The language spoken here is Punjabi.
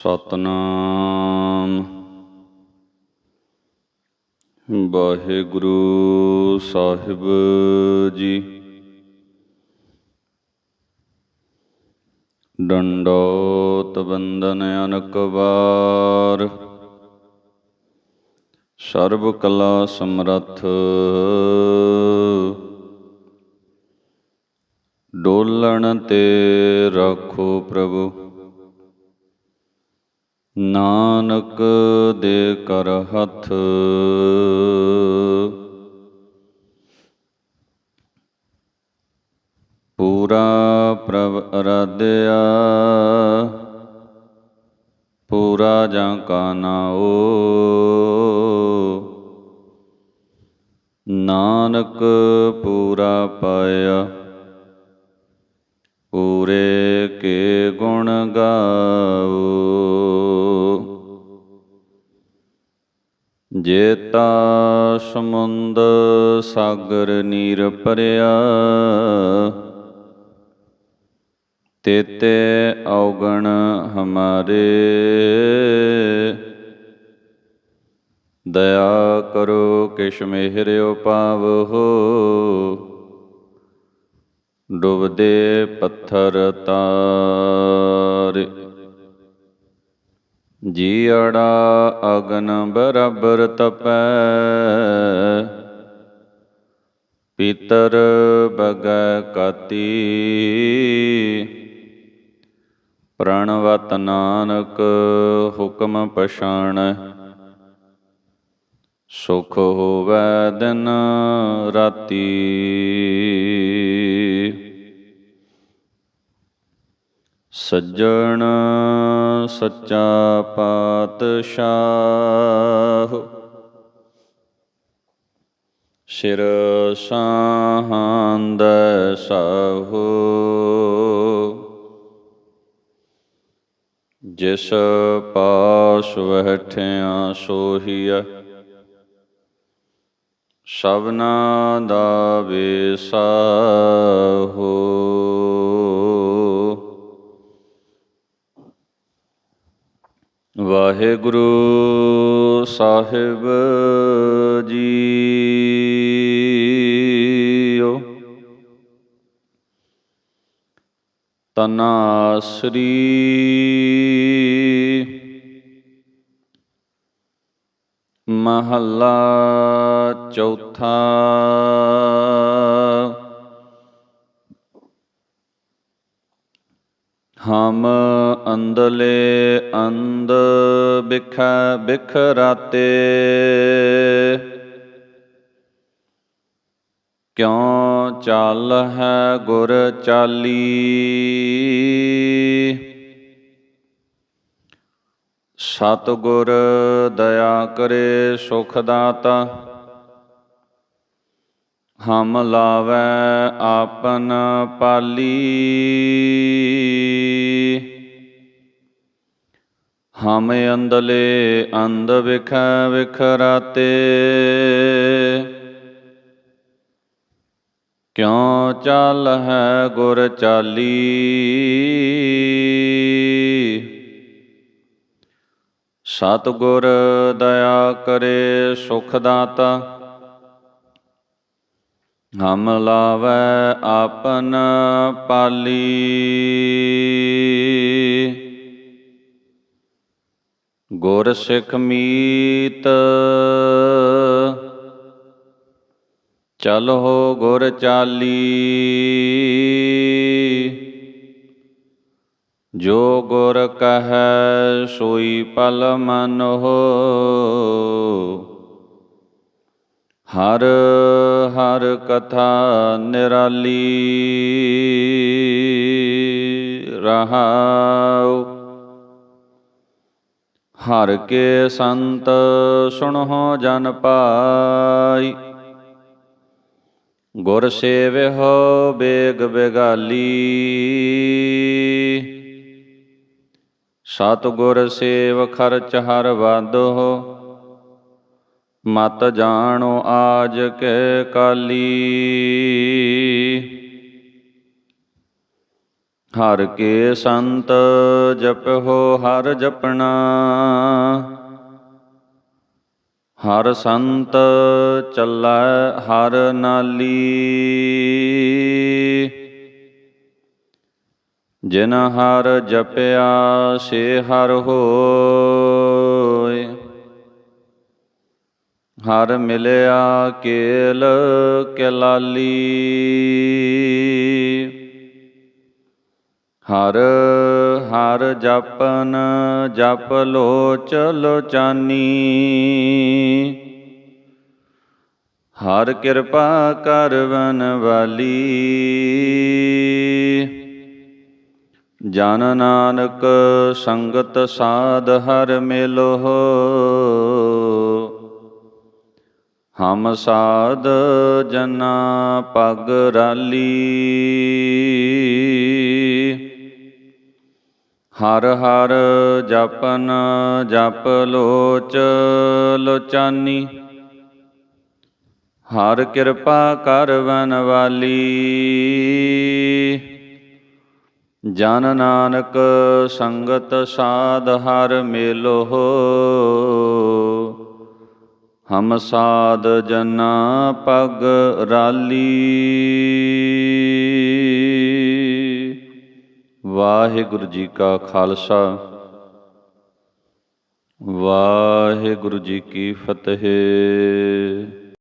ਸਤਨਾਮ। ਵਾਹਿਗੁਰੂ ਸਾਹਿਬ ਜੀ। ਡੰਡੋਤ ਬੰਦਨ ਅਨਕ ਵਾਰ। ਸਰਬ ਕਲਾ ਸਮਰੱਥ। ਡੋਲਣ ਤੇ ਰੱਖੋ ਪ੍ਰਭੂ। ਨਾਨਕ ਦੇ ਕਰ ਹੱਥ। ਪੂਰਾ ਪ੍ਰਭ ਅਰਾਧਿਆ, ਪੂਰਾ ਜਾਂ ਕਾ ਨਾਓ ਨਾਨਕ ਪੂਰਾ ਪਾਇਆ, ਪੂਰੇ ਕੇ ਗੁਣ ਗਾਓ। ਜੇਤਾ ਸਮੁੰਦ ਸਾਗਰ ਨੀਰ ਭਰਿਆ ਤੇਤੇ ਔਗਣ ਹਮਾਰੇ। ਦਇਆ ਕਰੋ ਕਿਛ ਮਿਹਰਿਓ ਪਾਵੋ ਡੁੱਬਦੇ ਪੱਥਰ ਤਾਰੇ। ਜੀੜਾ ਅਗਨ ਬਰਾਬਰ ਤਪੈ, ਪੀਤਰ ਬਗੈ ਕਾਤੀ। ਪ੍ਰਣਵਤ ਨਾਨਕ ਹੁਕਮ ਪਛਾਣੈ, ਸੁਖ ਹੋਵੈ ਦਿਨ ਰਾਤੀ। ਸੱਜਣ ਸੱਚਾ ਪਾਤਸ਼ਾਹ। ਸਿਰ ਸਾਹੰਦ ਸਾਹੋ। ਜਿਸ ਪਾਸ ਬੈਠਿਆ ਸੋਹੀਆ ਸਭਨਾ ਦਾ ਵੇਸਾਹੋ ਵਾਹਿਗੁਰੂ ਸਾਹਿਬ ਜੀਓ। ਤਨਾਸਰੀ ਮਹੱਲਾ ਚੌਥਾ ਹਮ ਅੰਦਲੇ ਅੰਦ ਬਿਖੈ ਬਿਖਰਾਤੇ। ਕਿਉ ਚੱਲ ਹੈ ਗੁਰ ਚਾਲੀ? ਸਤ ਗੁਰ ਦਇਆ ਕਰੇ ਸੁਖ ਦਾਤਾ। ਹਮ ਲਾਵੈ ਆਪਨ ਪਾਲੀ। ਹਮ ਅੰਦਲੇ ਅੰਧ ਵਿਖੈ ਵਿਖਰਾਤੇ। ਕਿਉ ਚੱਲ ਹੈ ਗੁਰ ਚਾਲੀ। ਸਤ ਗੁਰ ਦਇਆ ਕਰੇ ਸੁਖ ਦਾਤਾ। ਹਮ ਲਾਵੈ ਆਪਨ ਪਾਲੀ। ਗੁਰ ਸਿੱਖ ਮੀਤ, ਚਲੋ ਗੁਰ ਚਾਲੀ। ਜੋ ਗੁਰ ਕਹੈ ਸੋਈ ਪਲ ਮਨੋ ਹਰ ਹਰ ਕਥਾ ਨਿਰਾਲੀ ਰਹਾਉ। ਹਰ ਕੇ ਸੰਤ ਸੁਣੋ ਜਨ ਪਾਈ। ਗੁਰ ਸੇਵਿਓ ਬੇਗ ਬੇਗਾਲੀ। ਸਤ ਗੁਰ ਸੇਵ ਖਰਚ ਹਰ ਵਾਦੋ ਮਤ ਜਾਣੋ ਆਜ ਕੇ ਕਾਲੀ। ਹਰ ਕੇ ਸੰਤ ਜਪਹੁ ਹਰ ਜਪਣਾ। ਹਰ ਸੰਤ ਚੱਲੈ ਹਰ ਨਾਲੀ। ਜਿਨ ਹਰ ਜਪਿਆ, ਸੇ ਹਰ ਹੋਏ ਹਰ ਮਿਲਿਆ ਕੇਲ ਕਲਾਲੀ। ਹਰ ਹਰ ਜਪਨ ਜਪ ਚਲੋ ਲੋਚਾਨੀ ਹਰ ਕਿਰਪਾ ਕਰਵਨ ਵਾਲੀ। ਜਨ ਨਾਨਕ ਸੰਗਤ ਸਾਧ ਹਰ ਮਿਲੋ। ਹਮ ਸਾਧ ਜਨਾ ਪਗ ਰਾਲੀ। ਹਰ ਹਰ ਜਪਨ ਜਪ ਲੋਚ ਲੋਚਾਨੀ। ਹਰ ਕਿਰਪਾ ਕਰਵਨ ਵਾਲੀ। ਜਨ ਨਾਨਕ ਸੰਗਤ ਸਾਧ ਹਰ ਮੇਲੋ। ਹਮ ਸਾਧ ਜਨਾ ਪਗ ਰਾਲੀ। ਵਾਹਿਗੁਰੂ ਜੀ ਕਾ ਖਾਲਸਾ। ਵਾਹਿਗੁਰੂ ਜੀ ਕੀ ਫਤਿਹ।